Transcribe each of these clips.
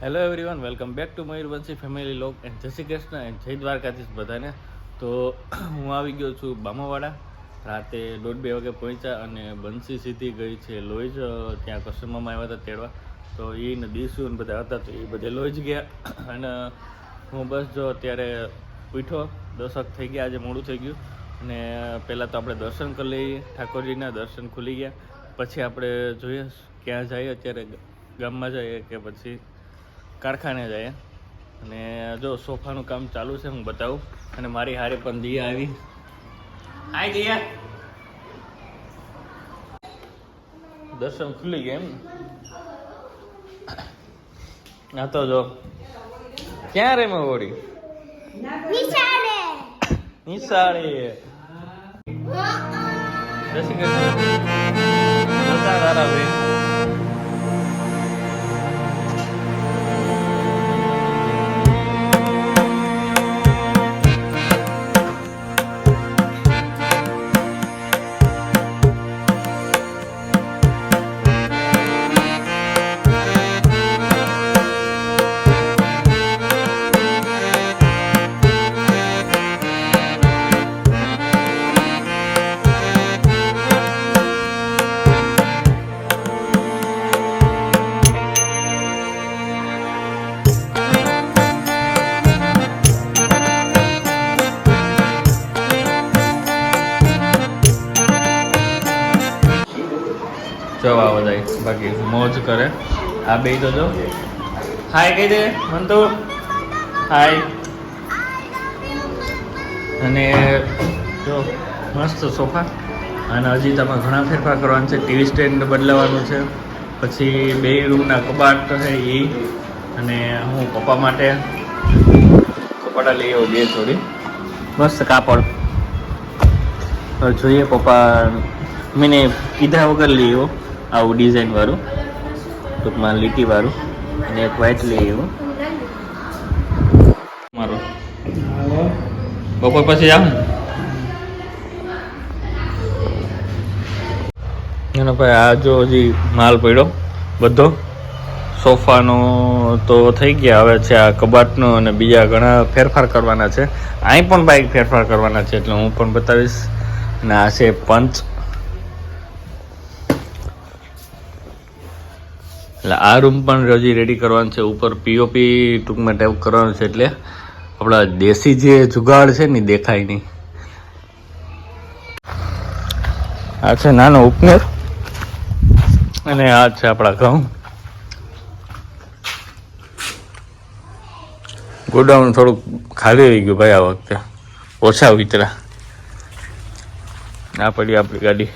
Hello everyone welcome back to Mayurvanshi family lock and જય Shri Krishna and જય દ્વારકાધીશ બધાને. તો હું આવી ગયો છું બામાવાડા. રાતે દોઢ બે વાગે પહોંચ્યા અને બંસી સીધી ગઈ છે લોહી જ ત્યાં કસ્ટમરમાં આવ્યા હતા તેડવા. તો એ ને દીસુ ને બધા હતા તો એ બધે લોહી જ ગયા. અને હું બસ જો અત્યારે ઉઠો દસક થઈ ગયા, આજે મોડું થઈ ગયું. અને પહેલાં તો આપણે દર્શન કરી લઈએ, ઠાકોરજીના દર્શન ખુલી ગયા. પછી આપણે જોઈએ ક્યાં જઈએ, અત્યારે ગામમાં જઈએ કે પછી કારખાને જાય. અને જો સોફાનું કામ ચાલુ છે હું બતાવું. અને મારી હારે પણ દિયા આવી. હાય દિયા. દર્શન ખુલી ગયા એમ. ના આ તો જો ક્યાં રે મેં વળી નિશાળે. જય શ્રી કૃષ્ણ. બાકી મોજ કરે. આ બે તો જો. હાય કહી દે, મંતુ. હાય અને જો, મસ્ત સોફા. અને હજી તમે ઘણા ફેરફાર કરવાના છે. ટીવી સ્ટેન્ડ બદલાવાનું છે. પછી બે રૂમના કબાટ છે એ અને હું પપ્પા માટે કપાટા લઈ આવું બે થોડી. મસ્ત કાપડ. જોઈએ પપ્પા મને કીધા વગર લઈ આવ્યો. આવું ડિઝાઇનવાળું ટૂંકમાં લીટીવાળું અને એક વ્હાઇટ લઈ એવું બપોર પછી જાઉં અને ભાઈ, આ જો હજી માલ પડ્યો, બધો. સોફાનો તો થઈ ગયા, હવે છે આ કબાટનો અને બીજા ઘણા ફેરફાર કરવાના છે. અહીં પણ બાઈક ફેરફાર કરવાના છે, એટલે હું પણ બતાવીશ. અને આ છે પંચ. એટલે આ રૂમ પણ હજી રેડી કરવાનો છે. ઉપર પીઓપી ટૂંકમાં ટેપ કરવાનું છે એટલે આપણા દેશી જે જુગાડ છે ને દેખાય નહીં. આ છે નાનો ઉપનેર અને આ છે આપણા ઘઉં. ગોડાઉન થોડુંક ખાલી રહી ગયું ભાઈ આ વખતે. ઓછા વિતરા આ પડી આપણી ગાડી.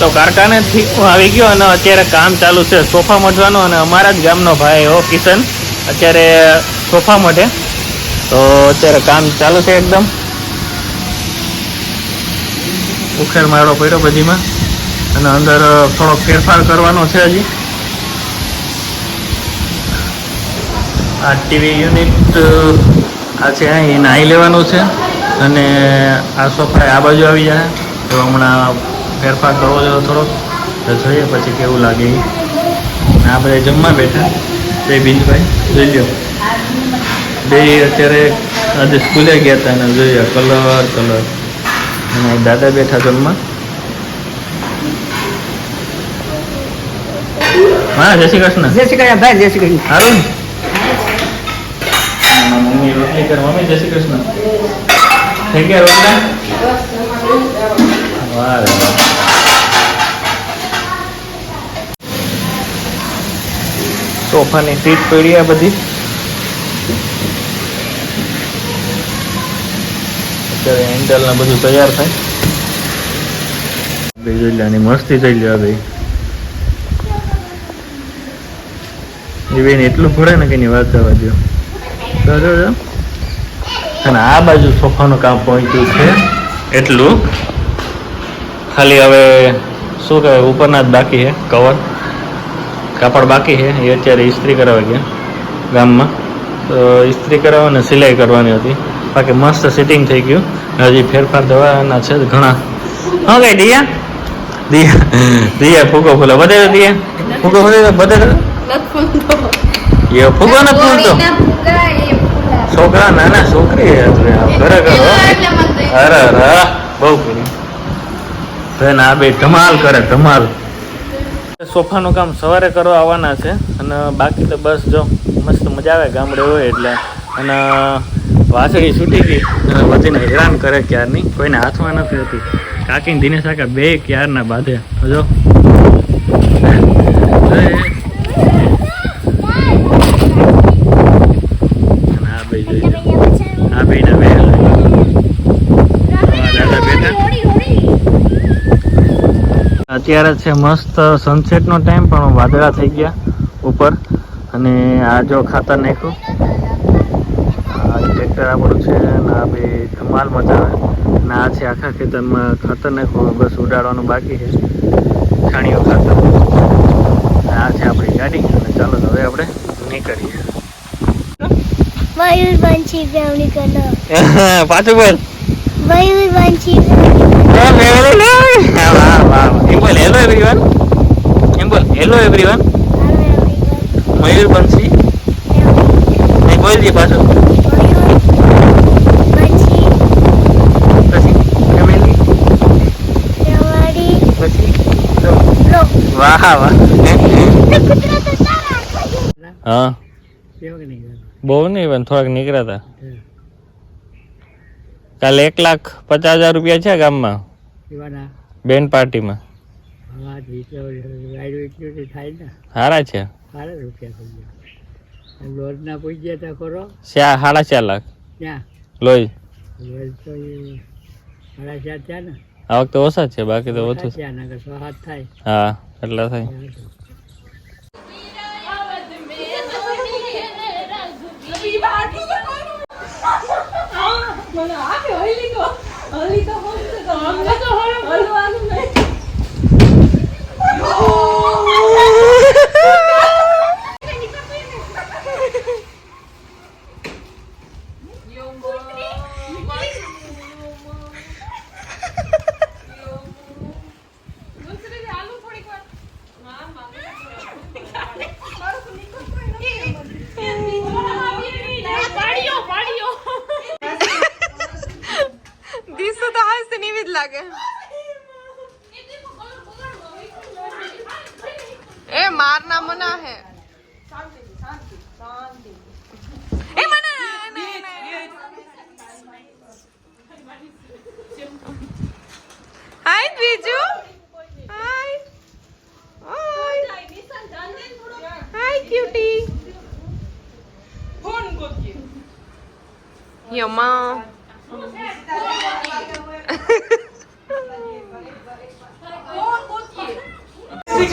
તો કારખાનેથી હું આવી ગયો અને અત્યારે કામ ચાલુ છે સોફા મઢવાનો અને અમારા જ ગામનો ભાઈ હો કિશન. અત્યારે સોફા મઢે. તો અત્યારે કામ ચાલુ છે એકદમ. ઉખેર મારો પડ્યો બધીમાં. અને અંદર થોડો ફેરફાર કરવાનો છે હજી. આ ટીવી યુનિટ, આ છે અહીં નાહી લેવાનું છે. અને આ સોફા આ બાજુ આવી જાય. તો હમણાં ફેરફાર કરવો જોઈએ થોડોક. તો જોઈએ પછી કેવું લાગે અને આપણે જમવા બેઠા. તે બીજભાઈ જોઈ લો બે અત્યારે આજે સ્કૂલે ગયા હતા અને જોઈએ કલર કલર. અને દાદા બેઠા જમવા. હા જય શ્રી કૃષ્ણ. જય શ્રી કૃષ્ણ ભાઈ જય શ્રી કૃષ્ણ. સારું? મમ્મી રોટલી કરે. મમ્મી જય શ્રી કૃષ્ણ. થઈ ગયા રોટલા? વાહ રે વાહ. સોફાની સીટ પડી આ બધી. અત્યારે હેન્ડલ ને બધું તૈયાર થાય. જોઈ મસ્તી થઈ લે ભાઈ બેન એટલું ફોડે ને કે એની વાત જવા દો જો અને આ બાજુ સોફાનું કામ પહોંચ્યું છે. એટલું. ખાલી હવે શું કહેવાય, ઉપરના જ બાકી છે કવર કાપડ બાકી છે. એ અત્યારે ઇસ્ત્રી કરાવવા ગયા ગામમાં. તો ઇસ્ત્રી કરાવવા અને સિલાઈ કરવાની હતી. બાકી મસ્ત સિટિંગ થઈ ગયું. હજી ફેરફાર થવાના છે ઘણા. હા કઈ દિયા? દિયા. દિયા, ફૂગો ફૂલો બધે દિયા? ફૂગો ફૂલે બધે એ ફૂગો ને ફૂલતો. છોકરા, નાના છોકરી ખરેખર અરે અરે, બહુ કરી બેન, આ બે ધમાલ કરે, ધમાલ. સોફાનું કામ સવારે કરવા આવવાના છે અને બાકી તો બસ જો મસ્ત મજા આવે ગામડે હોય એટલે. અને વાસળી છૂટી ગઈ અને બધીને હેરાન કરે ક્યારની? કોઈને હાથમાં નથી હોતી. કાકી દિનેશ કાકા બે ક્યારના બાંધે. જો અને આ બે જોઈ લો. આ બે ના બે દાદા બેઠા અત્યારે છે મસ્ત સનસેટનો ટાઈમ પણ વાદળા થઈ ગયા ઉપર. અને આ જો ખાતર નાખ્યું. આ ટ્રેક્ટર આપણું છે અને આ બે ધમાલ મચાવે અને આ છે આખા ખેતરમાં ખાતર નાખ્યું બસ ઉડાડવાનું બાકી છે. છાણીઓ ખાતર. આ છે આપણી ગાડી. અને ચાલો હવે આપણે નીકળીએ. મયુરવંશી પાછું બોલ. મયુરવંશી વાહ વાહ એમ બોલ હેલો એવરીવન એમ બોલ હેલો એવરીવન મયુરપંછી નહીં બોલજી પાછું મયુરવંશી પછી ફેમિલી બેવડી પછી લો વાહ વાહ. હા. બહુ નહીં પણ થોડાક નીકળ્યા હતા. કાલે એક લાખ પચાસ હજાર રૂપિયા છે ગામમાં. બેન પાર્ટીમાં. સારા છે. ચાર સાડા ચાર લાખ. ત્યાં લોહી. લોજ તો એ સાડા ચાર થયા. ને આ ઓછા જ છે બાકી તો ઓછું છે થયા નકર સો હાથ થાય मारना मना है। हाय हाय। हाय। हाय क्यूटी फ़ोन को यमा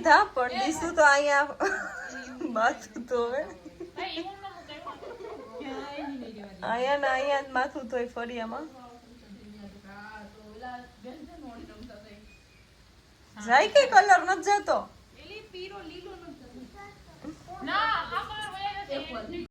લીધા, પણ દીસુ તો અહીંયા માથું તો હવે અહીંયા ને અહીંયા માથું તો ફરિયામાં જાય કે કલર નથી જતો?